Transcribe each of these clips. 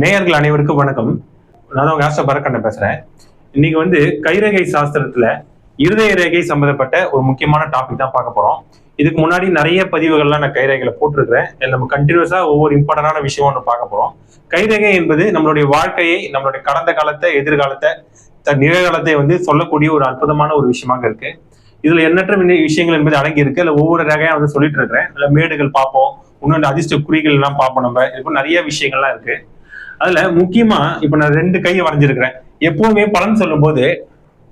நேயர்கள் அனைவருக்கும் வணக்கம். நான் உங்க ஆஸ்டர் பரக்கண்ணன் பேசுறேன். இன்னைக்கு வந்து கைரேகை சாஸ்திரத்துல இருதய ரேகை சம்பந்தப்பட்ட ஒரு முக்கியமான டாபிக் தான் பார்க்க போறோம். இதுக்கு முன்னாடி நிறைய பதிவுகள்லாம் நான் கைரேகையில போட்டிருக்கிறேன். நம்ம கண்டினியூஸா ஒவ்வொரு இம்பார்ட்டன்டான விஷயம் ஒன்று பார்க்க போறோம். கைரேகை என்பது நம்மளுடைய வாழ்க்கையை நம்மளுடைய கடந்த காலத்தை எதிர்காலத்தை தன் நிகழ்காலத்தை வந்து சொல்லக்கூடிய ஒரு அற்புதமான ஒரு விஷயமாக இருக்கு. இதுல எண்ணற்ற விஷயங்கள் என்பது அடங்கி இருக்கு. இல்ல ஒவ்வொரு ரகையா வந்து சொல்லிட்டு இருக்கிறேன். இல்ல மேடுகள் பார்ப்போம். இன்னொன்று அதிர்ஷ்ட குறிகள் எல்லாம் பார்ப்போம் நம்ம. இதுக்கு நிறைய விஷயங்கள்லாம் இருக்கு. அதுல முக்கியமா இப்ப நான் ரெண்டு கையை வரைஞ்சிருக்கிறேன். எப்பவுமே பலன் சொல்லும்போது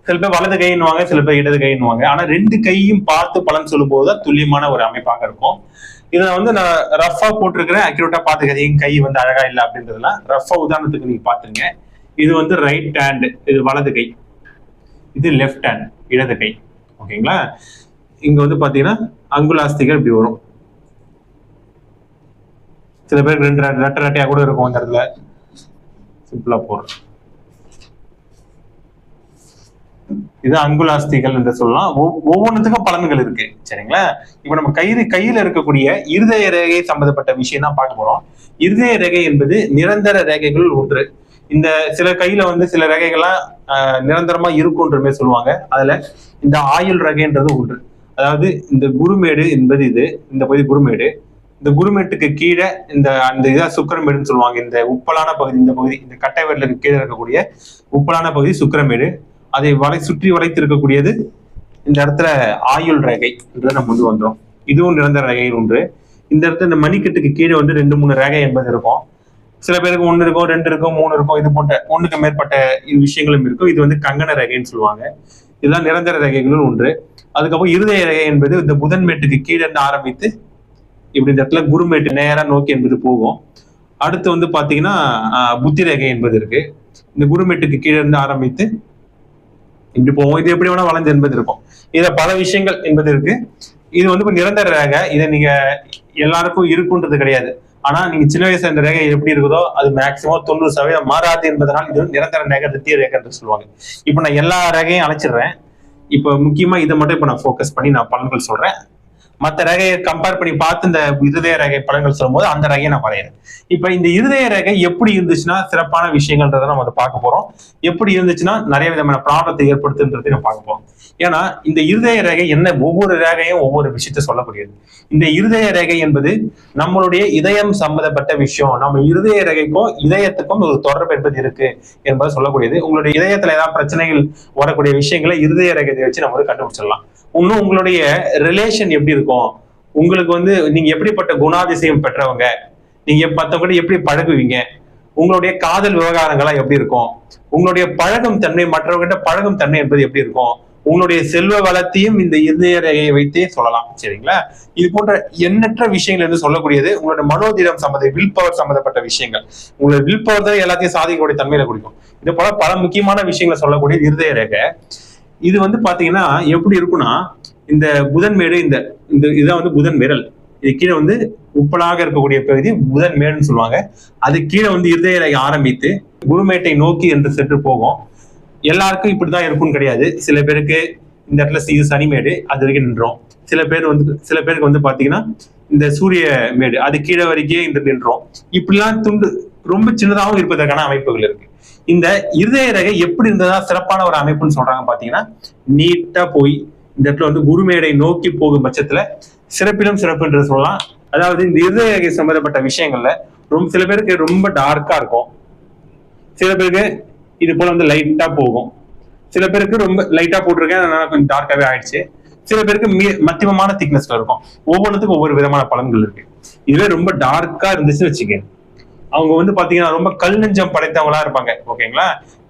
சில பேர் வலது கைன்னுவாங்க சில பேர் இடது கைன்னுவாங்க. ஆனா ரெண்டு கையும் பார்த்து பலன் சொல்லும்போது தான் துல்லியமான ஒரு அமைப்பாக இருக்கும். இதை வந்து நான் ரஃபா போட்டிருக்கிறேன் அக்யூரேட்டா பாத்துக்காது என் கை வந்து அழகா இல்லை அப்படின்றதுலாம் ரஃபா உதாரணத்துக்கு நீங்க பாத்துங்க இது வந்து ரைட் ஹேண்ட் இது வலது கை. இது லெஃப்ட் ஹேண்ட் இடது கை. ஓகேங்களா? இங்க வந்து பாத்தீங்கன்னா அங்குலாஸ்திகள் இப்படி வரும். சில பேருக்கு ரெண்டு ரெண்டு ரெட்டை ரெட்டையா கூட இருக்கும் அந்த இடத்துல. சிம்பிளா போடுறோம் இது அங்குலாஸ்திகள் என்று சொல்லலாம். ஒவ்- ஒவ்வொன்றுத்துக்கும் பலன்கள் இருக்கு. சரிங்களா? இப்ப நம்ம கயிறு கையில இருக்கக்கூடிய இருதய ரேகை சம்பந்தப்பட்ட விஷயம் தான் பார்க்க போறோம். இருதய ரேகை என்பது நிரந்தர ரேகைகள் ஒன்று. இந்த சில கையில வந்து சில ரேகைகள்லாம் நிரந்தரமா இருக்குன்றமே சொல்லுவாங்க. அதுல இந்த ஆயுள் ரேகைன்றது ஒன்று. அதாவது இந்த குருமேடு என்பது இது இந்த பகுதி குருமேடு. இந்த குருமேட்டுக்கு கீழே இந்த அந்த இதா சுக்கரமேடுன்னு சொல்லுவாங்க. இந்த உப்பலான பகுதி இந்த பகுதி இந்த கட்டை விரலுக்கு கீழே இருக்கக்கூடிய உப்பலான பகுதி சுக்கிரமேடு. அதை வளை சுற்றி வளைத்து இருக்கக்கூடியது இந்த இடத்துல ஆயுள் ரேகை என்றதை நம்ம வந்து வந்தோம். இதுவும் நிரந்தர ரேகையில் ஒன்று. இந்த இடத்துல இந்த மணிக்கட்டுக்கு கீழே வந்து ரெண்டு மூணு ரேகை என்பது இருக்கும். சில பேருக்கு ஒன்று இருக்கும் ரெண்டு இருக்கும் மூணு இருக்கும் இது போன்ற ஒன்றுக்கு மேற்பட்ட விஷயங்களும் இருக்கும். இது வந்து கங்கண ரேகைன்னு சொல்லுவாங்க. இதெல்லாம் நிரந்தர ரேகைகளும் ஒன்று. அதுக்கப்புறம் இருதய ரேகை என்பது இந்த புதன்மேட்டுக்கு கீழே இருந்து ஆரம்பித்து இப்படி இந்த இடத்துல குருமேட்டு நேரா நோக்கி என்பது போகும். அடுத்து வந்து பாத்தீங்கன்னா புத்தி ரேகை என்பது இருக்கு. இந்த குருமேட்டுக்கு கீழே இருந்து ஆரம்பித்து இப்படி போவோம் இது எப்படி வேணா வளர்ந்து என்பது இருக்கும். இதுல பல விஷயங்கள் என்பது இருக்கு. இது வந்து நிரந்தர ரேகை. இதை நீங்க எல்லாருக்கும் இருக்குன்றது கிடையாது. ஆனா நீங்க சின்ன வயசுல இந்த ரேகை எப்படி இருக்குதோ அது மேக்சிமம் தொண்ணூறு சதவீதம் மாறாது என்பதனால் இது நிரந்தர ரேகை தித்திய ரேகைன்னு சொல்லுவாங்க. இப்ப நான் எல்லா ரேகையும் அழைச்சிடுறேன். இப்ப முக்கியமா இதை மட்டும் இப்ப நான் ஃபோக்கஸ் பண்ணி நான் பலன்கள் சொல்றேன். மற்ற ரேகையை கம்பேர் பண்ணி பார்த்து இந்த இருதய ரேகை படங்கள் சொல்லும்போது அந்த ரேகையை நான் வரையறேன். இப்போ இந்த இருதய ரேகை எப்படி இருந்துச்சுன்னா சிறப்பான விஷயங்கள்ன்றத நம்ம அதை பார்க்க போறோம். எப்படி இருந்துச்சுன்னா நிறைய விதமான ப்ராப்ளத்தை ஏற்படுத்துன்றதை நம்ம பார்க்க போறோம். ஏன்னா இந்த இருதய ரேகை என்ன ஒவ்வொரு ரேகையும் ஒவ்வொரு விஷயத்த சொல்லக்கூடியது. இந்த இருதய ரேகை என்பது நம்மளுடைய இதயம் சம்பந்தப்பட்ட விஷயம். நம்ம இருதய ரேகைக்கும் இதயத்துக்கும் ஒரு தொடர்பு என்பது இருக்கு என்பதை சொல்லக்கூடியது. உங்களுடைய இதயத்துல ஏதாவது பிரச்சனைகள் வரக்கூடிய விஷயங்களை இருதய ரேகையை வச்சு நம்ம கண்டுபிடிச்சிடலாம். இன்னும் உங்களுடைய ரிலேஷன் எப்படி இருக்கும்? உங்களுக்கு வந்து நீங்க எப்படிப்பட்ட குணாதிசயம் பெற்றவங்க? நீங்க மற்றவங்க எப்படி பழகுவீங்க? உங்களுடைய காதல் விவகாரங்கள்லாம் எப்படி இருக்கும்? உங்களுடைய பழகும் தன்மை மற்றவர்கிட்ட பழகும் தன்மை என்பது எப்படி இருக்கும்? உங்களுடைய செல்வ வளத்தையும் இந்த இருதய ரேகையை வைத்தே சொல்லலாம் சரிங்களா? இது போன்ற எண்ணற்ற விஷயங்கள் என்று சொல்லக்கூடியது உங்களோட மனோதிடம் சம்மந்த வில் பவர் சம்பந்தப்பட்ட விஷயங்கள். உங்களோட வில் பவர் தான் எல்லாத்தையும் சாதிக்கக்கூடிய தன்மையில குடிக்கும். இது போல பல முக்கியமான விஷயங்களை சொல்லக்கூடிய இருதய ரேகை இது வந்து பாத்தீங்கன்னா எப்படி இருக்கும்னா இந்த புதன் மேடு இந்த இந்த இதான் வந்து புதன் விரல். இது கீழே வந்து உப்பலாக இருக்கக்கூடிய பகுதி புதன் மேடுன்னு சொல்லுவாங்க. அது கீழே வந்து இருதய ஆரம்பித்து குருமேட்டை நோக்கி என்று சென்று போகும். எல்லாருக்கும் இப்படிதான் இருக்கும்னு கிடையாது. சில பேருக்கு இந்த இடத்துல இது சனிமேடு அது வரைக்கும் நின்றோம். சில பேர் வந்து சில பேருக்கு வந்து பாத்தீங்கன்னா இந்த சூரிய மேடு அது கீழே வரைக்கும் இந்த நின்றோம். இப்படிலாம் துண்டு ரொம்ப சின்னதாகவும் இருப்பதற்கான அமைப்புகள் இருக்கு. இந்த இருதய ரகை எப்படி இருந்ததா சிறப்பான ஒரு அமைப்புன்னு சொல்றாங்க பாத்தீங்கன்னா நீட்டா போய் இந்த இடத்துல வந்து குருமேடை நோக்கி போகும் பட்சத்துல சிறப்பிலும் சிறப்புன்றது சொல்லலாம். அதாவது இந்த இருதய ரகை சம்பந்தப்பட்ட விஷயங்கள்ல ரொம்ப சில பேருக்கு ரொம்ப டார்க்கா இருக்கும். சில பேருக்கு இது போல வந்து லைட்டா போகும். சில பேருக்கு ரொம்ப லைட்டா போட்டிருக்கேன் அதனால கொஞ்சம் டார்க்காவே ஆயிடுச்சு. சில பேருக்கு மீ- மத்தியமமான திக்னஸ்ல இருக்கும். ஒவ்வொன்றுத்துக்கும் ஒவ்வொரு விதமான பலன்கள் இருக்கு. இதுவே ரொம்ப டார்க்கா இருந்துச்சுன்னு வச்சுக்கேன் அவங்க வந்து பாத்தீங்கன்னா ரொம்ப கல் நெஞ்சம் படைத்தவங்களா இருப்பாங்க ஓகேங்களா?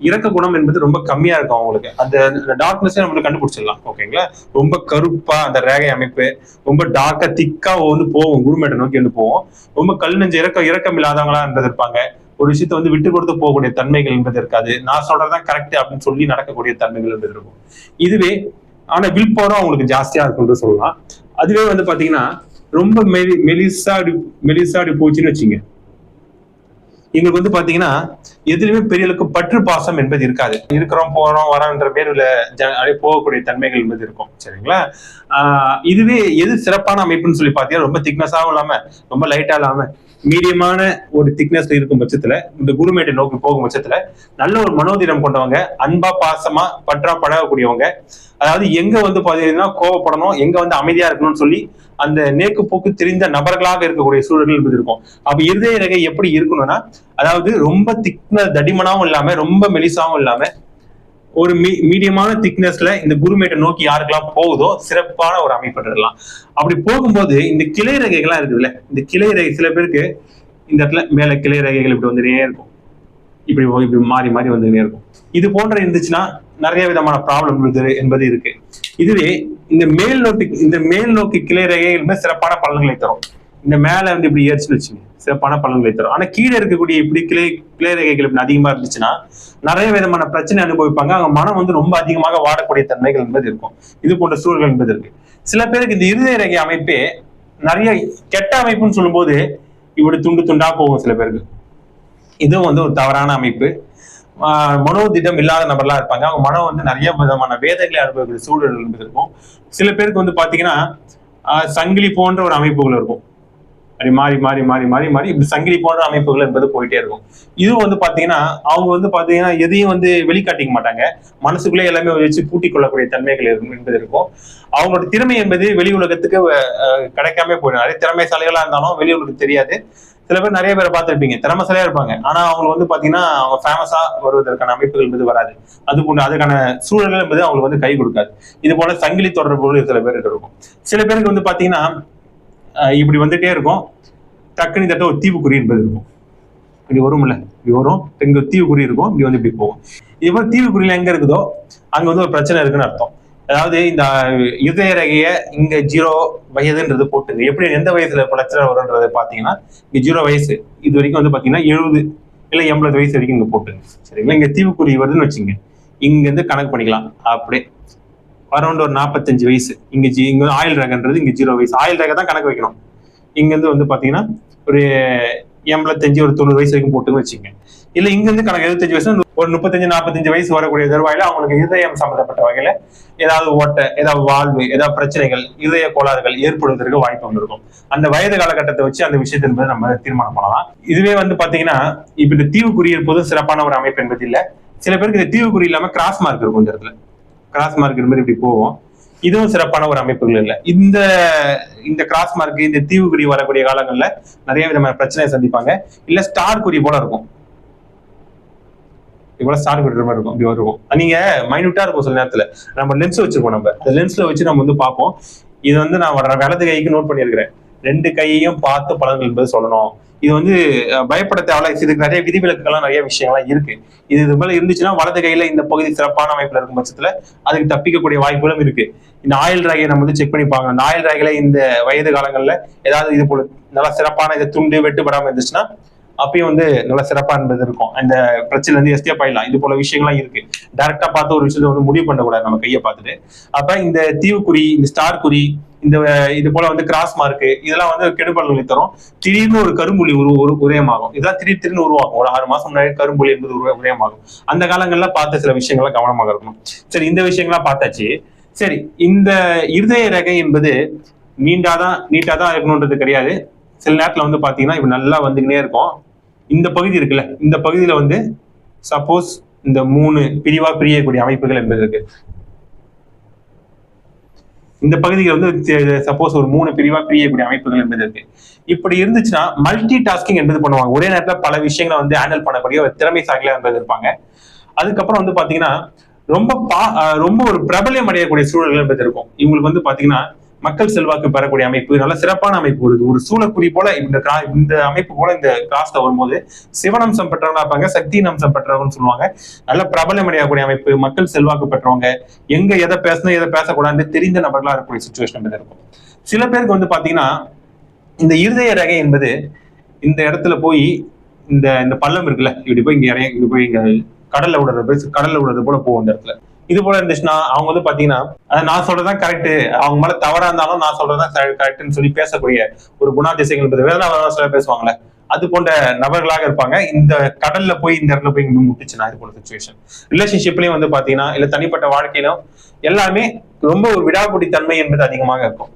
இறக்க குணம் என்பது ரொம்ப கம்மியா இருக்கும் அவங்களுக்கு. அந்த டார்க்னஸ் நம்மளுக்கு கண்டுபிடிச்சிடலாம் ஓகேங்களா? ரொம்ப கருப்பா அந்த ரேகை அமைப்பு ரொம்ப டார்க்கா திக்கா வந்து போவோம் குருமேட்டை நோக்கி வந்து போவோம் ரொம்ப கல் நெஞ்சு இறக்க இறக்கம் இல்லாதவங்களா இருந்தது இருப்பாங்க. ஒரு விஷயத்த வந்து விட்டு கொடுத்து போகக்கூடிய தன்மைகள் என்பது இருக்காது. நான் சொல்றதுதான் கரெக்ட் அப்படின்னு சொல்லி நடக்கக்கூடிய தன்மைகள் என்பது இருக்கும். இதுவே ஆனா வில் பவரும் அவங்களுக்கு ஜாஸ்தியா இருக்கும்னு சொல்லலாம். அதுவே வந்து பாத்தீங்கன்னா ரொம்ப மெலி மெலிசா அப்படி மெலிசா அப்படி போச்சுன்னு வச்சுங்க. எங்களுக்கு வந்து பாத்தீங்கன்னா எதுலயுமே பெரிய அளவுக்கு பற்று பாசம் என்பது இருக்காது. இருக்கிறோம் போறோம் வரோன்ற பேர்ல உள்ள அப்படியே போகக்கூடிய தன்மைகள் என்பது இருக்கும். சரிங்களா? ஆஹ் இதுவே எது சிறப்பான அமைப்புன்னு சொல்லி பாத்தீங்கன்னா ரொம்ப திக்னஸாவும் இல்லாம ரொம்ப லைட்டா இல்லாம மீடியமான ஒரு திக்னஸ் இருக்கும் பட்சத்துல இந்த குருமேட்டை நோக்கி போகும் பட்சத்துல நல்ல ஒரு மனோதிடம் கொண்டவங்க அன்பா பாசமா பற்றா பழகக்கூடியவங்க அதாவது எங்க வந்து பாத்தீங்கன்னா கோவப்படணும் எங்க வந்து அமைதியா இருக்கணும்னு சொல்லி அந்த நேக்கு போக்கு தெரிந்த நபர்களாக இருக்கக்கூடிய சூழல்கள் இருக்கும். அப்ப இருதய ரகை எப்படி இருக்கணும்னா அதாவது ரொம்ப திக்ன தடிமனாவும் இல்லாம ரொம்ப மெலிசாவும் இல்லாம ஒரு மீ மீடியமான திக்னஸ்ல இந்த குருமேட்டை நோக்கி யாருக்கெல்லாம் போகுதோ சிறப்பான ஒரு அமைப்பு அப்படி போகும்போது இந்த கிளை ரகைகள்லாம் இருக்குதுல்ல இந்த கிளை ரகை சில பேருக்கு இந்த இடத்துல மேல கிளை ரகைகள் இப்படி வந்துட்டே இருக்கும். இப்படி இப்படி மாறி மாறி வந்துட்டே இருக்கும். இது போன்ற இருந்துச்சுன்னா நிறைய விதமான ப்ராப்ளம் இருக்குது என்பது இருக்கு. இதுவே இந்த மேல் நோக்கி இந்த மேல் நோக்கி கிளை ரகைகள் சிறப்பான பலன்களை தரும். இந்த மேல வந்து இப்படி ஏறிச்சுன்னு வச்சுங்க சிறப்பான பலன்களை தரும். ஆனா கீழே இருக்கக்கூடிய இப்படி கிளை கிளைரகைகள் இப்படி அதிகமா இருந்துச்சுன்னா நிறைய விதமான பிரச்சனை அனுபவிப்பாங்க. அவங்க மனம் வந்து ரொம்ப அதிகமாக வாடக்கூடிய தன்மைகள் என்பது இருக்கும். இது போன்ற சூழல்கள் என்பது இருக்கு. சில பேருக்கு இந்த இருதய ரகை அமைப்பே நிறைய கெட்ட அமைப்புன்னு சொல்லும்போது இப்படி துண்டு துண்டா போகும் சில பேருக்கு. இதுவும் வந்து ஒரு தவறான அமைப்பு. ஆஹ் மனோதிடம் இல்லாத நபர்லாம் இருப்பாங்க. அவங்க மனம் வந்து நிறைய விதமான வேதங்களை அனுபவிக்கிற சூழல் என்பது இருக்கும். சில பேருக்கு வந்து பாத்தீங்கன்னா சங்கிலி போன்ற ஒரு அமைப்புகள் இருக்கும். அப்படி மாறி மாறி மாறி மாறி மாறி இப்படி சங்கிலி போன்ற அமைப்புகள் என்பது போயிட்டே இருக்கும். இது வந்து பாத்தீங்கன்னா அவங்க வந்து பாத்தீங்கன்னா எதையும் வந்து வெளிக்காட்டிக்க மாட்டாங்க. மனசுக்குள்ளே எல்லாமே வச்சு பூட்டி கொள்ளக்கூடிய தன்மைகள் இருக்கும் என்பது இருக்கும். அவங்களோட திறமை என்பது வெளி உலகத்துக்கு கிடைக்காம போயிடும். அதே திறமைசாலிகளா இருந்தாலும் வெளி உலகத்துக்கு தெரியாது. சில பேர் நிறைய பேரை பார்த்துருப்பீங்க. திறமைசாலியா இருப்பாங்க. ஆனா அவங்க வந்து பாத்தீங்கன்னா அவங்க ஃபேமஸா வருவதற்கான அமைப்புகள் என்பது வராது. அது போன்ற அதுக்கான சூழல்கள் என்பது அவங்களுக்கு வந்து கை கொடுக்காது. இது போல சங்கிலி தொடர்புகள் சில பேருக்கு இருக்கும். சில பேருக்கு வந்து பாத்தீங்கன்னா இப்படி வந்துட்டே இருக்கும். டக்குனு இந்த இடத்துல ஒரு தீவுக்குறி என்பது இருக்கும். இப்படி வரும்ல? இப்படி வரும். இங்க தீவுக்குறி இருக்கும். இப்படி வந்து இப்படி போகும். இது மாதிரி தீவுக்குறியில எங்க இருக்குதோ அங்க வந்து ஒரு பிரச்சனை இருக்குன்னு அர்த்தம். அதாவது இந்த இதய ரகைய இங்க ஜீரோ வயதுன்றது போட்டுங்க எப்படி எந்த வயசுல பிரச்சனை வரும்ன்றது பாத்தீங்கன்னா இங்க ஜீரோ வயசு. இது வரைக்கும் வந்து பாத்தீங்கன்னா எழுபது இல்ல எண்பது வயசு வரைக்கும் இங்க போட்டுங்க சரிங்களா? இங்க தீவுக்குறி வருதுன்னு வச்சுங்க இங்க இருந்து கணக்கு பண்ணிக்கலாம். அப்படியே. அரௌண்ட் ஒரு நாற்பத்தஞ்சு வயசு. இங்க ஜி இங்க ஆயில் ரகன்றது இங்க ஜீரோ வயசு. ஆயில் ரக தான் கணக்கு வைக்கணும். இங்க இருந்து வந்து பாத்தீங்கன்னா ஒரு எண்பத்தஞ்சு ஒரு தொண்ணூறு வயசு வரைக்கும் போட்டுன்னு வச்சுங்க இல்ல இங்க இருந்து கணக்கு எழுபத்தஞ்சு வயசு ஒரு முப்பத்தஞ்சு நாற்பத்தஞ்சு வயசு வரக்கூடிய தருவாயில அவங்களுக்கு இதயம் சம்பந்தப்பட்ட வகையில ஏதாவது ஓட்டை ஏதாவது வாழ்வு ஏதாவது பிரச்சனைகள் இதய கோளாறுகள் ஏற்படுவதற்கு வாய்ப்பு இருக்கும். அந்த வயது காலகட்டத்தை வச்சு அந்த விஷயத்தை என்பதை நம்ம தீர்மானம் பண்ணலாம். இதுவே வந்து பாத்தீங்கன்னா இப்ப இந்த தீவுக்குறி இருப்பதும் சிறப்பான ஒரு அமைப்பு என்பது இல்லை. சில பேருக்கு இந்த தீவுக்குறி இல்லாம கிராஸ் மார்க் இருக்கும் இந்த இடத்துல. கிராஸ் மார்க் மாதிரி இப்படி போகும். இதுவும் சிறப்பான ஒரு அமைப்புகள் இல்லை. இந்த இந்த கிராஸ் மார்க் இந்த தீவுக்குறி வரக்கூடிய காலங்களில் நிறைய விதமான பிரச்சனையை சந்திப்பாங்க. இல்ல ஸ்டார் குறி போல இருக்கும். இவ்வளவு ஸ்டார் குறி மாதிரி இருக்கும். இப்படி வருவோம் நீங்க மைனூட்டா இருக்கும் சில நேரத்துல. நம்ம லென்ஸ் வச்சிருக்கோம் நம்ம. அந்த லென்ஸ்ல வச்சு நம்ம வந்து பார்ப்போம். இது வந்து நான் வர வலது கைக்கு நோட் பண்ணியிருக்கிறேன். ரெண்டு கையையும் பார்த்து பலன்கள் என்பது சொல்லணும். இது வந்து பயப்பட தேவையில்ல இதுக்கு நிறைய விதிவிலக்குகள்லாம் நிறைய விஷயங்கள்லாம் இருக்கு. இது இது மேல இருந்துச்சுன்னா வலது கையில இந்த பகுதி சிறப்பான அமைப்புல இருக்கும் பட்சத்துல அதுக்கு தப்பிக்கக்கூடிய வாய்ப்புகளும் இருக்கு. இந்த ஆயில் ராகையை நம்ம வந்து செக் பண்ணி பார்க்கணும். இந்த ஆயில் ராகையில இந்த வயது காலங்கள்ல ஏதாவது இது போல நல்லா சிறப்பான இதை துண்டு வெட்டுப்படாம இருந்துச்சுன்னா அப்பயும் வந்து நல்ல சிறப்பா இருந்தது இருக்கும். அந்த பிரச்சனை வந்து எஸ்கேப் ஆயிடலாம். இது போல விஷயங்கள்லாம் இருக்கு. டைரக்டா பார்த்து ஒரு விஷயத்த வந்து முடிவு பண்ணக்கூடாது நம்ம கையை பார்த்துட்டு. அப்ப இந்த தீவுக்குறி இந்த ஸ்டார் குறி இந்த இது போல வந்து கிராஸ் மார்க் இதெல்லாம் வந்து கெடுபலன்களை தரும். திடீர்னு ஒரு கரும்புலி உரு ஒரு உதயமாகும். இதெல்லாம் திடீர் திடீர்னு உருவாகும். ஒரு ஆறு மாசம் முன்னாடி கரும்புலி என்பது உருவ உதயமாகும். அந்த காலங்கள்ல பார்த்த சில விஷயங்களை கவனமாக இருக்கணும். சரி இந்த விஷயங்கள்லாம் பார்த்தாச்சு. சரி இந்த இருதய ரகை என்பது நீண்டாதான் நீட்டாதான் இருக்கணுன்றது கிடையாது. சில நேரத்துல வந்து பாத்தீங்கன்னா இப்ப நல்லா வந்துக்கினே இருக்கும். இந்த பகுதி இருக்குல்ல இந்த பகுதியில வந்து சப்போஸ் இந்த மூணு பிரிவா பிரியக்கூடிய அமைப்புகள் என்பது இருக்கு. இந்த பகுதியில் வந்து சப்போஸ் ஒரு மூணு பிரிவா பிரியக்கூடிய அமைப்புகள் என்பது இருக்கு. இப்படி இருந்துச்சுன்னா மல்டி டாஸ்கிங் என்பது பண்ணுவாங்க. ஒரே நேரத்தில் பல விஷயங்களை வந்து ஹேண்டில் பண்ணக்கூடிய ஒரு திறமைசாலியா என்பது இருப்பாங்க. அதுக்கப்புறம் வந்து பாத்தீங்கன்னா ரொம்ப பா ரொம்ப ஒரு பிரபலம் அடையக்கூடிய சூழல்கள் என்பது இருக்கும். இவங்களுக்கு வந்து பாத்தீங்கன்னா மக்கள் செல்வாக்கு பெறக்கூடிய அமைப்பு நல்ல சிறப்பான அமைப்பு வருது ஒரு சூழக்குறி போல இந்த இந்த அமைப்பு போல இந்த கிளாஸ்ல வரும்போது சிவனம்சம் பெற்றவங்க இருப்பாங்க சக்தி அம்சம் பெற்றவங்கன்னு சொல்லுவாங்க. நல்ல பிரபலமடையக்கூடிய அமைப்பு மக்கள் செல்வாக்கு பெற்றவங்க எங்க எதை பேசணும் எதை பேசக்கூடாது தெரிந்த நபர்களா இருக்கக்கூடிய சுச்சுவேஷன் என்பது இருக்கும். சில பேருக்கு வந்து பாத்தீங்கன்னா இந்த இருதய ரகை என்பது இந்த இடத்துல போய் இந்த இந்த பள்ளம் இருக்குல்ல இப்படி போய் இங்க இறங்கி இங்க போய் இங்க கடல்ல விடுறது போய் கடல்ல விடுறது போல போகும் இந்த இடத்துல. இது போல இருந்துச்சுன்னா அவங்க வந்து பாத்தீங்கன்னா நான் சொல்றதுதான் கரெக்ட் அவங்க மேல தவறா இருந்தாலும் நான் சொல்றதுதான் கரெக்ட்னு சொல்லி பேசக்கூடிய ஒரு குணாதிசைகள் என்பது வேதனா சொல்ல பேசுவாங்கல்ல. அது போன்ற நபர்களாக இருப்பாங்க. இந்த கடல்ல போய் இந்த இடத்துல போய் முட்டுச்சுன்னா இது போன்ற சுச்சுவேஷன் ரிலேஷன்ஷிப்லயும் வந்து பாத்தீங்கன்னா இல்ல தனிப்பட்ட வாழ்க்கையிலும் எல்லாமே ரொம்ப ஒரு விடாபுடி தன்மை என்பது அதிகமாக இருக்கும்.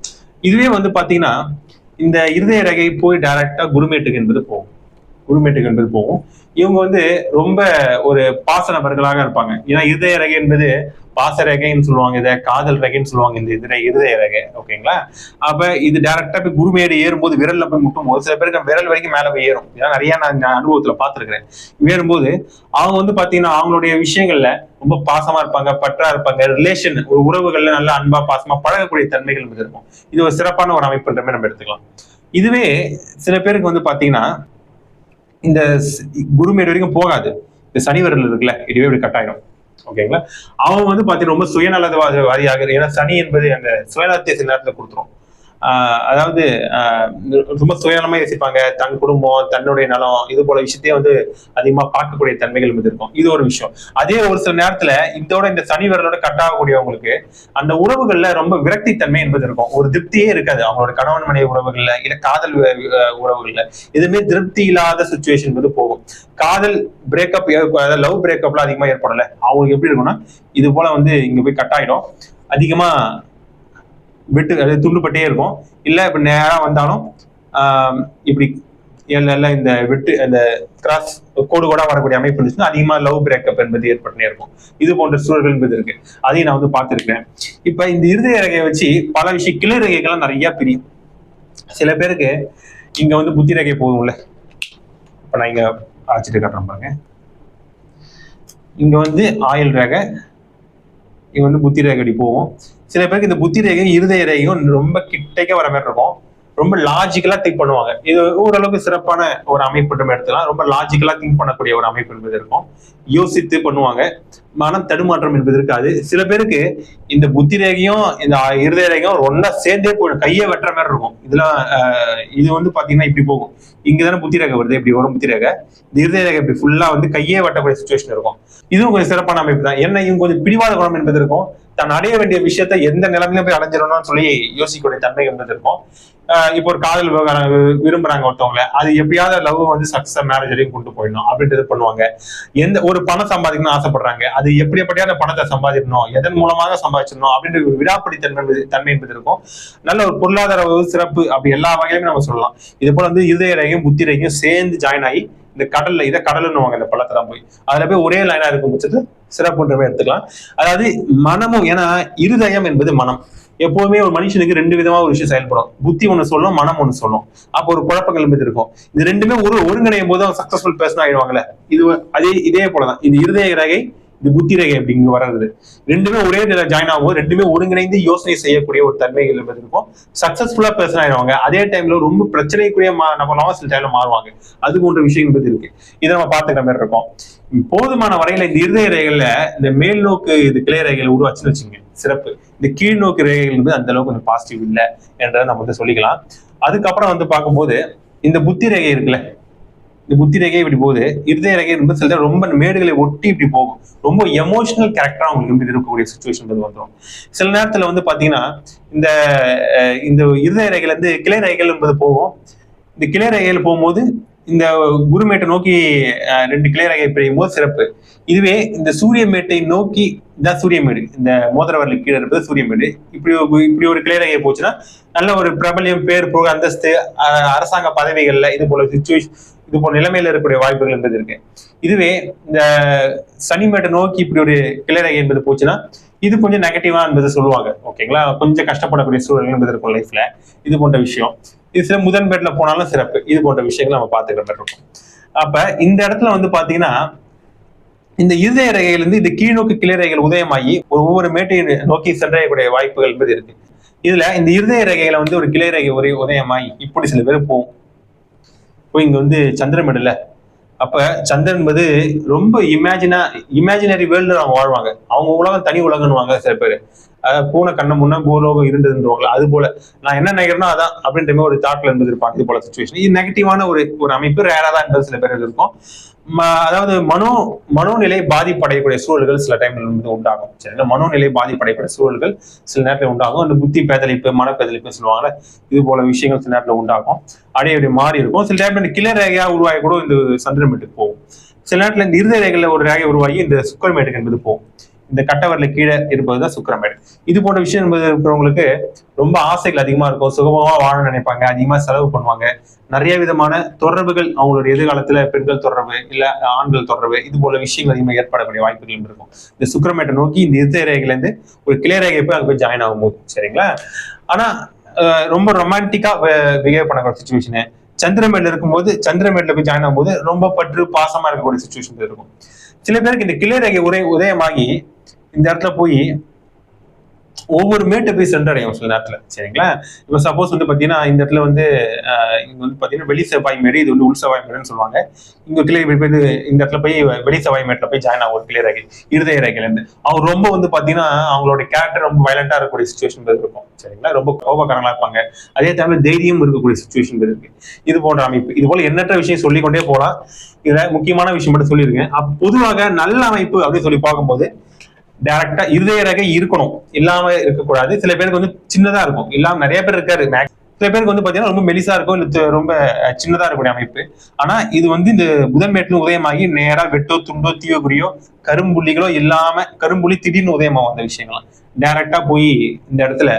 இதுவே வந்து பாத்தீங்கன்னா இந்த இருதய ரகை போய் டைரக்டா குருமேட்டுக்கு என்பது போகும். உரிமைட்டுக்கு என்பது போகும். இவங்க வந்து ரொம்ப ஒரு பாச நபர்களாக இருப்பாங்க. ஏன்னா இருதய ரகை என்பது பாச ரகைன்னு சொல்லுவாங்க இதை காதல் ரேகைன்னு சொல்லுவாங்க இந்த இதுல இருதய ரகை. ஓகேங்களா? அப்ப இது டைரக்டா போய் குருமேடு ஏறும்போது விரல்ல போய் முட்டும் போது சில பேருக்கு விரல் வரைக்கும் மேல போய் ஏறும். ஏன்னா நிறைய நான் அனுபவத்துல பாத்துருக்கிறேன் ஏறும்போது அவங்க வந்து பாத்தீங்கன்னா அவங்களுடைய விஷயங்கள்ல ரொம்ப பாசமா இருப்பாங்க பற்றா இருப்பாங்க. ரிலேஷன் ஒரு உறவுகள்ல நல்ல அன்பா பாசமா பழகக்கூடிய தன்மைகள் வந்து இருக்கும். இது ஒரு சிறப்பான ஒரு அமைப்புன்ற மாதிரி நம்ம எடுத்துக்கலாம். இதுவே சில பேருக்கு வந்து பாத்தீங்கன்னா இந்த குருமேடு வரைக்கும் போகாது. இந்த சனிவரில் இருக்குல்ல இதுவே இப்படி கட்டாயிடும் ஓகேங்களா அவன் வந்து பாத்தீங்கன்னா ரொம்ப சுயநலவாத வாதியாக ஏன்னா சனி என்பது அந்த சுயநலத்தை சில நேரத்துல கொடுத்துரும். அதாவது ரொம்ப சுயநலமா யோசிப்பாங்க. தன் குடும்பம் தன்னுடைய நலம் இது போல விஷயத்தையே வந்து அதிகமா பார்க்கக்கூடிய தன்மைகள் வந்து இருக்கும். இது ஒரு விஷயம். அதே ஒரு சில நேரத்துல இதோட இந்த சனி விரலோட கட் ஆகக்கூடியவங்களுக்கு அந்த உறவுகள்ல ரொம்ப விரக்தி தன்மை என்பது இருக்கும். ஒரு திருப்தியே இருக்காது. அவங்களோட கணவன் மனைவி உறவுகள்ல இல்ல காதல் உறவுகள்ல எதுவுமே திருப்தி இல்லாத சுச்சுவேஷன் வந்து போகும். காதல் பிரேக்கப் அதாவது லவ் பிரேக்கப்லாம் அதிகமா ஏற்படல. அவங்களுக்கு எப்படி இருக்கும்னா இது போல வந்து இங்க போய் கட் ஆயிடும். அதிகமா வெட்டு அது துண்டுபட்டே இருக்கும். இல்லை இப்போ நேராக வந்தாலும் ஆஹ் இப்படி எல்லாம் இந்த வெட்டு அந்த கிராஸ் கோடு கூட வரக்கூடிய அமைப்பு இருந்துச்சுன்னா அதிகமாக லவ் பிரேக்கப் என்பது ஏற்பட்டே இருக்கும். இது போன்ற சூழல்கள் என்பது இருக்கு. அதையும் நான் வந்து பார்த்திருக்கேன் இப்போ இந்த இருதய ரேகையை வச்சு பல விஷயம் கிளை ரேகைகள்லாம் நிறைய பிரியும். சில பேருக்கு இங்க வந்து புத்தி ரகை போகும்ல இப்போ நான் இங்கே அழைச்சிட்டு காட்டுறேன் பாருங்க. இங்க வந்து ஆயில் ரேகை இங்க வந்து புத்தி ரேகை இப்படி சில பேருக்கு இந்த புத்தி ரேகையும் இருதய ரேகையும் ரொம்ப கிட்டக்க வர மாதிரி இருக்கும். ரொம்ப லாஜிக்கலா திங்க் பண்ணுவாங்க. இது ஓரளவுக்கு சிறப்பான ஒரு அமைப்பு நம்ம எடுத்துக்கலாம். ரொம்ப லாஜிக்கலா திங்க் பண்ணக்கூடிய ஒரு அமைப்பு என்பது இருக்கும். யோசித்து பண்ணுவாங்க. மனம் தடுமாற்றம் என்பது இருக்காது. சில பேருக்கு இந்த புத்தி ரேகையும் இந்த இருதய ரேகையும் ஒன்னா சேர்ந்தே போயிடும் கையை வெட்டுற மாதிரி இருக்கும். இதெல்லாம் இது வந்து பாத்தீங்கன்னா இப்படி போகும். இங்கதானே புத்தி ரேகை வருது இப்படி வரும் புத்தி ரேகை. இந்த இருதய ரேகை இப்படி ஃபுல்லா வந்து கையே வெட்டக்கூடிய சுச்சுவேஷன் இருக்கும். இதுவும் கொஞ்சம் சிறப்பான அமைப்பு தான். என்ன இவங்க கொஞ்சம் பிடிவாத குணம் என்பது இருக்கும். தான் அடைய வேண்டிய விஷயத்தை எந்த நிலைமையிலும் போய் அடைஞ்சிடணும்னு சொல்லி யோசிக்கக்கூடிய தன்மை என்பது இருக்கும் இப்போ ஒரு காதல் விவகாரம் விரும்புறாங்க ஒருத்தவங்களை. அது எப்படியாவது லவ் வந்து சக்சஸ் மேரேஜ் கொண்டு போயிடணும் அப்படின்றது பண்ணுவாங்க. எந்த ஒரு பணம் சம்பாதிக்கணும்னு ஆசைப்படுறாங்க. அது எப்படி எப்படியாவது பணத்தை சம்பாதிக்கணும் எதன் மூலமாக சம்பாதிச்சிடணும் அப்படின்ற ஒரு விடாப்படி தன்மை தன்மை என்பது இருக்கும். நல்ல ஒரு பொருளாதார சிறப்பு அப்படி எல்லா வகையிலுமே நம்ம சொல்லலாம். இது போல வந்து இருதய ரேகையும் புத்தி சேர்ந்து ஜாயின் ஆகி இந்த கடல்ல இதை கடலுன்னுவாங்க இந்த பழத்தை தான் போய். அதுல போய் ஒரே லைனா இருக்கும் பட்சத்துல சிறப்புன்றமே எடுத்துக்கலாம். அதாவது மனமும் ஏன்னா இருதயம் என்பது மனம். எப்பவுமே ஒரு மனுஷனுக்கு ரெண்டு விதமா ஒரு விஷயம் செயல்படும். புத்தி ஒண்ணு சொல்லும் மனம் ஒண்ணு சொல்லும். அப்போ ஒரு குழப்பங்கள் என்பது இருக்கும். இது ரெண்டுமே ஒரு ஒருங்கிணையும் போது அவங்க சக்சஸ்ஃபுல் பேசினா ஆயிடுவாங்கல்ல. இது அதே இதே போலதான். இது இருதய ரகை இது புத்தி ரேகை அப்படிங்க வர்றது ரெண்டுமே ஒரே இதில் ஜாயின் ஆகும். ரெண்டுமே ஒருங்கிணைந்து யோசனை செய்யக்கூடிய ஒரு தன்மைகள் இருக்கும். சக்சஸ்ஃபுல்லா பர்சன் ஆயிடுவாங்க. அதே டைம்ல ரொம்ப பிரச்சனைக்குரிய மா- சில டைம்ல மாறுவாங்க. அது போன்ற விஷயங்கள் பத்தி இருக்கு. இதை நம்ம பார்த்துக்கிற மாதிரி இருக்கும். போதுமான வரையில இந்த இருதய ரேகைகள்ல இந்த மேல் நோக்கு இது கிளை ரேகைகள் உருவாச்சுன்னு வச்சுங்க சிறப்பு. இந்த கீழ் நோக்கு ரேகைகள் வந்து அந்த அளவுக்கு கொஞ்சம் பாசிட்டிவ் இல்லை என்றதை நம்ம வந்து சொல்லிக்கலாம். அதுக்கப்புறம் வந்து பார்க்கும்போது இந்த புத்தி ரேகை இருக்குல்ல. இந்த புத்தி ரேகை இப்படி போகுது இருதய ரேகை என்பது சில ரொம்ப மேடுகளை ஒட்டி இப்படி போகும். ரொம்ப எமோஷனல் கேரக்டரா அவங்களுக்கு வந்து இருக்கக்கூடிய சுச்சுவேஷன் வந்து வந்துடும் சில நேரத்துல வந்து பாத்தீங்கன்னா இந்த இந்த இருதய ரேகையில இருந்து கிளை ரேகைகள் என்பது போகும். இந்த கிளை ரேகைகள் போகும்போது இந்த குருமேட்டை நோக்கி அஹ், ரெண்டு கிளை ரகை பிரியும் போது சிறப்பு. இதுவே இந்த சூரியமேட்டை நோக்கி இதான் சூரியமேடு இந்த மோதிரவரில் கீழே இருப்பது சூரியமேடு இப்படி இப்படி ஒரு கிளை ரேகை போச்சுன்னா நல்ல ஒரு பிரபலியம் பேர் புகழ் அந்தஸ்து அஹ், அரசாங்க பதவிகள்ல இது போல சுச்சுவேஷன் இது போன்ற நிலைமையில இருக்கக்கூடிய வாய்ப்புகள் என்பது இருக்கு. இதுவே இந்த சனிமேட்டை நோக்கி இப்படி ஒரு கிளை என்பது போச்சுன்னா இது கொஞ்சம் நெகட்டிவா என்பது சொல்லுவாங்க. ஓகேங்களா கொஞ்சம் கஷ்டப்படக்கூடிய சூழல் என்பது இருக்கும் லைஃப்ல இது போன்ற விஷயம். இது சில முதன் பேட்ல போனாலும் சிறப்பு. இது போன்ற விஷயங்கள் நம்ம பார்த்துக்கிற மாதிரி இருக்கும். அப்ப இந்த இடத்துல வந்து பாத்தீங்கன்னா இந்த இருதய ரேகையிலிருந்து இந்த கீழ்நோக்கு கிளை உதயமாகி ஒரு ஒவ்வொரு மேட்டையை நோக்கி சென்றடையக்கூடிய வாய்ப்புகள் என்பது இருக்கு. இதுல இந்த இருதய ரேகையில வந்து ஒரு கிளை ரேகை ஒரே உதயமாகி இப்படி சில பேர் போகும். போய் இங்கே வந்து சந்திரன் சந்திரமேடுல அப்போ சந்திரன் என்பது ரொம்ப இமேஜினா இமேஜினரி வேர்ல்டு அவங்க வாழ்வாங்க. அவங்க உலகம் தனி உலகம்னுவாங்க சில பேர். பூனை கண்ண முன்ன பூலோகம் இருந்ததுன்றவங்க அது போல. நான் என்ன நினைக்கிறேனோ அதான் அப்படின்ற மாதிரி ஒரு தாட்ல இருந்திருப்பாங்க. இது போல சுச்சுவேஷன் இது நெகட்டிவான ஒரு ஒரு அமைப்பு ரேரா தான் என்பது சில பேர் இருக்கும் அதாவது மனோ மனோநிலை பாதிப்படையக்கூடிய சூழல்கள் சில டைம்ல வந்து உண்டாகும். சரிங்களா? மனோநிலை பாதிப்படையக்கூடிய சூழல்கள் சில நேரத்தில் உண்டாகும். அந்த புத்தி பேதளிப்பு மனப்பேதலிப்பு சொல்லுவாங்கல்ல இது போல விஷயங்கள் சில நேரத்தில் உண்டாகும். அப்படியே அப்படி மாறி இருக்கும். சில டைம்ல இந்த கிளர் ரேகையா உருவாகி கூட இந்த சந்திரமேட்டுக்கு போகும். சில நேரத்தில் இந்த இருதய ரேகையில் ஒரு ரேகை உருவாகி இந்த சுக்கரமேட்டுக்கு என்பது போகும். இந்த கட்டவரில் கீழே இருப்பது தான் சுக்கிரமேடு. இது போன்ற விஷயம் என்பது இருக்கிறவங்களுக்கு ரொம்ப ஆசைகள் அதிகமாக இருக்கும். சுகமாக வாழ நினைப்பாங்க. அதிகமாக செலவு பண்ணுவாங்க. நிறைய விதமான தொடர்புகள் அவங்களுடைய எதிர்காலத்தில் பெண்கள் தொடர்பு இல்லை ஆண்கள் தொடர்பு இது போல விஷயங்கள் அதிகமாக ஏற்படக்கூடிய வாய்ப்புகள் இருக்கும். இந்த சுக்கிரமேட்டை நோக்கி இந்த இருதய ரேகையிலேருந்து ஒரு கிளை ரேகை போய் அங்கே போய் ஜாயின் ஆகும்போது சரிங்களா? ஆனால் ரொம்ப ரொமான்டிக்காக பிஹேவ் பண்ணக்கூடிய சுச்சுவேஷனு சந்திரமேட்ல இருக்கும்போது சந்திரமேட்ல போய் ஜாயின் ஆகும்போது ரொம்ப பற்று பாசமா இருக்கக்கூடிய சுச்சுவேஷன் இருக்கும். சில பேருக்கு இந்த கிளை ரேகை உரை உதயமாகி இந்த இடத்துல போய் ஒவ்வொரு மேட்டை போய் சென்றடையும் சில நேரத்துல சரிங்களா? இப்போ சப்போஸ் வந்து பாத்தீங்கன்னா இந்த இடத்துல வந்து இங்க வந்து பாத்தீங்கன்னா வெளி செவ்வாய் மேடு இது வந்து உள் செவ்வாய் மேடுன்னு சொல்லுவாங்க. இங்க கிளை போய் இந்த இடத்துல போய் வெளி செவ்வாய் மேட்ல போய் ஜாயின் ஆகும் ஒரு கிளை இருதய ரகையில இருந்து அவங்க ரொம்ப வந்து பாத்தீங்கன்னா அவங்களோட கேரக்டர் ரொம்ப வயலண்டா இருக்கக்கூடிய சுச்சுவேஷன் இருக்கும் சரிங்களா? ரொம்ப கோபக்காரங்களா இருப்பாங்க. அதே டைம்ல தைரியம் இருக்கக்கூடிய சுச்சுவேஷன் இருக்கு. இது போன்ற அமைப்பு. இது போல எண்ணற்ற விஷயம் சொல்லிக்கொண்டே போலாம். இதுல முக்கியமான விஷயம் மட்டும் சொல்லியிருக்கேன் பொதுவாக நல்ல அமைப்பு அப்படின்னு சொல்லி பார்க்கும்போது டைரக்டா இருதய ரேகை இருக்கணும். இல்லாம இருக்கக்கூடாது. சில பேருக்கு வந்து சின்னதா இருக்கும். இல்லாம நிறைய பேர் இருக்காரு சில பேருக்கு வந்து பாத்தீங்கன்னா ரொம்ப மெலிசா இருக்கும் இல்ல ரொம்ப சின்னதா இருக்கக்கூடிய அமைப்பு. ஆனா இது வந்து இந்த புதன் புதன்மேட்டிலும் உதயமாகி நேரா வெட்டோ துண்டோ தீவகுரியோ கரும்புள்ளிகளோ இல்லாம கரும்புள்ளி திடீர்னு உதயமாகும் அந்த விஷயங்கள்லாம். டைரக்டா போய் இந்த இடத்துல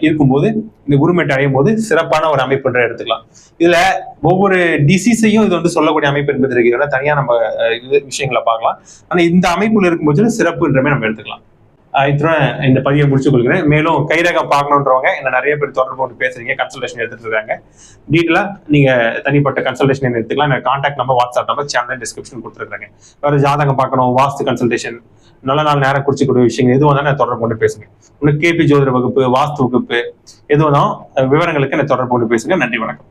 இருக்கும்போது இந்த உருமேட்டை அடையும் போது சிறப்பான ஒரு அமைப்புன்ற எடுத்துக்கலாம். இதுல ஒவ்வொரு டிசீஸையும் இது வந்து சொல்லக்கூடிய அமைப்பு என்பது இருக்கு. தனியா நம்ம இது விஷயங்களை பார்க்கலாம். ஆனா இந்த அமைப்புல இருக்கும்போது சிறப்புன்றமே நம்ம எடுத்துக்கலாம். ஆஹ் இத்துடன் இந்த பதிவை முடிச்சு கொள்கிறேன் மேலும் கைரகம் பார்க்கணுன்றவங்க என்ன நிறைய பேர் தொடர்பு கொண்டு பேசுறீங்க கன்சல்டேஷன் எடுத்துட்டு இருக்காங்க. டீட்டெயிலாக நீங்க தனிப்பட்ட கன்சல்டேஷன் எடுத்துக்கலாம். எனக்கு contact number WhatsApp number channel description கொடுத்துருக்காங்க வேற ஜாதகம் பார்க்கணும் வாஸ்து கன்சல்டேஷன் நல்ல நாள் நேரம் குறிச்சிக்கூடிய விஷயங்கள். எதுவும் தான் தொடர்பு கொண்டு பேசுங்க. உங்களுக்கு கேபி ஜோதிட வகுப்பு வாஸ்து வகுப்பு எதுவும் தான் விவரங்களுக்கு நான் தொடர்பு கொண்டு பேசுங்க. நன்றி வணக்கம்.